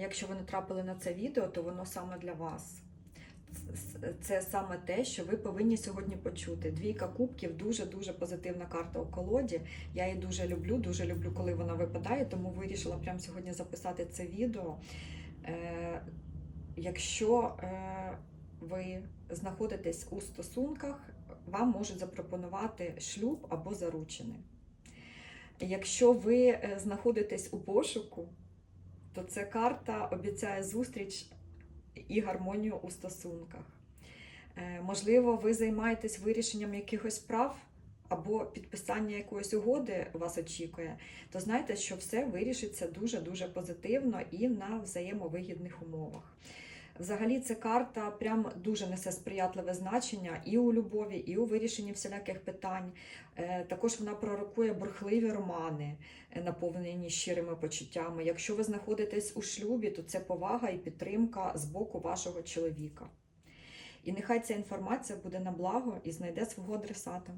Якщо ви натрапили на це відео, то воно саме для вас. Це- Це саме те, що ви повинні сьогодні почути. Двійка кубків дуже-дуже позитивна карта у колоді. Я її дуже люблю, дуже люблю, коли вона випадає, тому вирішила прямо сьогодні записати це відео. Е, Якщо е, ви знаходитесь у стосунках, вам можуть запропонувати шлюб або заручини. Якщо ви е, знаходитесь у пошуку, то ця карта обіцяє зустріч і гармонію у стосунках. Е, Можливо, ви займаєтесь вирішенням якихось прав або підписання якоїсь угоди вас очікує, то знайте, що все вирішиться дуже-дуже позитивно і на взаємовигідних умовах. Взагалі, ця карта прям дуже несе сприятливе значення і у любові, і у вирішенні всіляких питань. Е, Також вона пророкує бурхливі романи, е, наповнені щирими почуттями. Якщо ви знаходитесь у шлюбі, то це повага і підтримка з боку вашого чоловіка. І нехай ця інформація буде на благо і знайде свого адресата.